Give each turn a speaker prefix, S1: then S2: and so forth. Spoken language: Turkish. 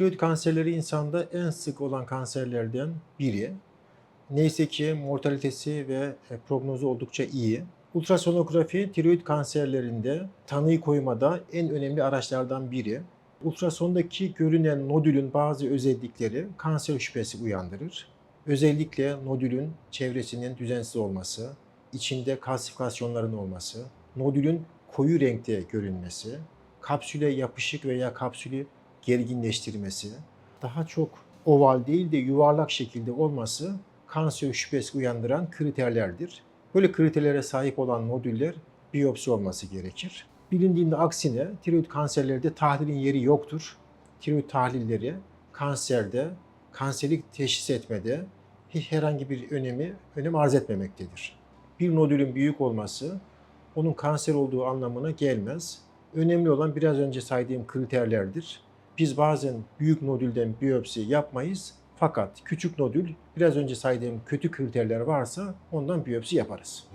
S1: Tiroid kanserleri insanda en sık olan kanserlerden biri. Neyse ki mortalitesi ve e, prognozu oldukça iyi. Ultrasonografi tiroid kanserlerinde tanıyı koymada en önemli araçlardan biri. Ultrasondaki görünen nodülün bazı özellikleri kanser şüphesi uyandırır. Özellikle nodülün çevresinin düzensiz olması, içinde kalsifikasyonların olması, nodülün koyu renkte görünmesi, kapsüle yapışık veya kapsülü gerginleştirmesi, daha çok oval değil de yuvarlak şekilde olması kanser şüphesi uyandıran kriterlerdir. Böyle kriterlere sahip olan nodüller biyopsi olması gerekir. Bilindiğinde aksine tiroid kanserlerde tahlilin yeri yoktur. Tiroid tahlilleri kanserde, kanseri teşhis etmede hiç herhangi bir önemi önem arz etmemektedir. Bir nodülün büyük olması onun kanser olduğu anlamına gelmez. Önemli olan biraz önce saydığım kriterlerdir. Biz bazen büyük nodülden biyopsi yapmayız fakat küçük nodül biraz önce saydığım kötü kriterler varsa ondan biyopsi yaparız.